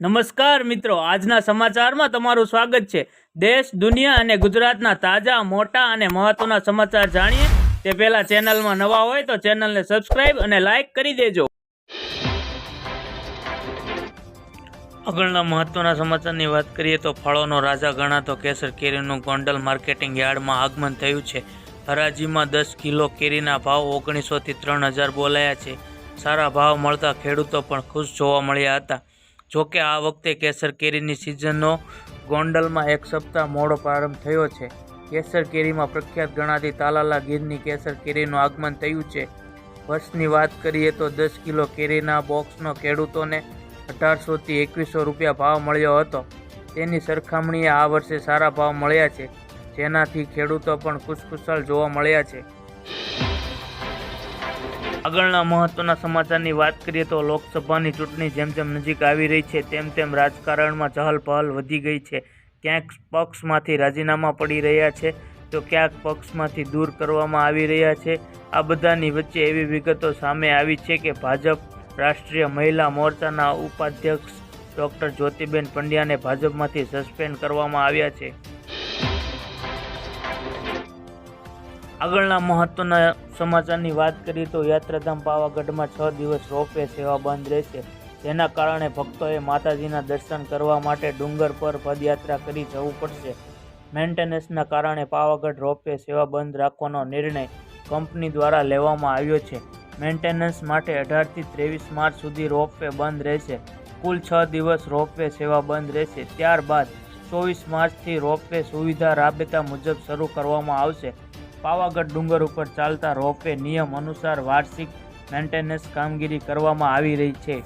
નમસ્કાર મિત્રો, આજના સમાચારમાં તમારું સ્વાગત છે. દેશ, દુનિયા અને ગુજરાતના તાજા, મોટા અને મહત્વના સમાચાર જાણીએ. તે પહેલા ચેનલમાં નવા હોય તો ચેનલને સબસ્ક્રાઇબ અને લાઇક કરી દેજો. આગળના મહત્વના સમાચારની વાત કરીએ તો ફળોનો રાજા ગણાતો કેસર કેરીનું ગોંડલ માર્કેટિંગ યાર્ડમાં આગમન થયું છે. હરાજીમાં દસ કિલો કેરીના ભાવ ઓગણીસોથી ત્રણ હજાર બોલાયા છે. સારા ભાવ મળતા ખેડૂતો પણ ખુશ જોવા મળ્યા હતા. જોકે આ વખતે કેસર કેરીની સિઝનનો ગોંડલમાં એક સપ્તાહ મોડો પ્રારંભ થયો છે. કેસર કેરીમાં પ્રખ્યાત ગણાતી તાલાલા ગીરની કેસર કેરીનું આગમન થયું છે. વર્ષની વાત કરીએ તો દસ કિલો કેરીના બોક્સનો ખેડૂતોને અઢારસોથી એકવીસો રૂપિયા ભાવ મળ્યો હતો. તેની સરખામણીએ આ વર્ષે સારા ભાવ મળ્યા છે. જેનાથી ખેડૂતો પણ ખુશખુશાલ જોવા મળ્યા છે. આગળના મહત્વના સમાચારની વાત કરીએ તો લોકસભાની ચૂંટણી જેમ જેમ નજીક આવી રહી છે, તેમ તેમ રાજકારણમાં ચહલપહલ વધી ગઈ છે. ક્યાંક પક્ષમાંથી રાજીનામા પડી રહ્યા છે, તો ક્યાંક પક્ષમાંથી દૂર કરવામાં આવી રહ્યા છે. આ બધાની વચ્ચે એવી વિગતો સામે આવી છે કે ભાજપ રાષ્ટ્રીય મહિલા મોરચાના ઉપાધ્યક્ષ ડૉક્ટર જ્યોતિબેન પંડ્યાને ભાજપમાંથી સસ્પેન્ડ કરવામાં આવ્યા છે. આગળના મહત્વના સમાચારની વાત કરીએ તો યાત્રાધામ પાવાગઢમાં છ દિવસ રોપવે સેવા બંધ રહેશે. જેના કારણે ભક્તોએ માતાજીના દર્શન કરવા માટે ડુંગર પર પદયાત્રા કરી જવું પડશે. મેન્ટેનન્સના કારણે પાવાગઢ રોપવે સેવા બંધ રાખવાનો નિર્ણય કંપની દ્વારા લેવામાં આવ્યો છે. મેન્ટેનન્સ માટે અઢારથી ત્રેવીસ માર્ચ સુધી રોપવે બંધ રહેશે. કુલ છ દિવસ રોપવે સેવા બંધ રહેશે. ત્યારબાદ ચોવીસ માર્ચથી રોપવે સુવિધા રાબેતા મુજબ શરૂ કરવામાં આવશે. પાવાગઢ ડુંગર ઉપર ચાલતા રોપવે નિયમ અનુસાર વાર્ષિક મેન્ટેનન્સ કામગીરી કરવામાં આવી રહી છે.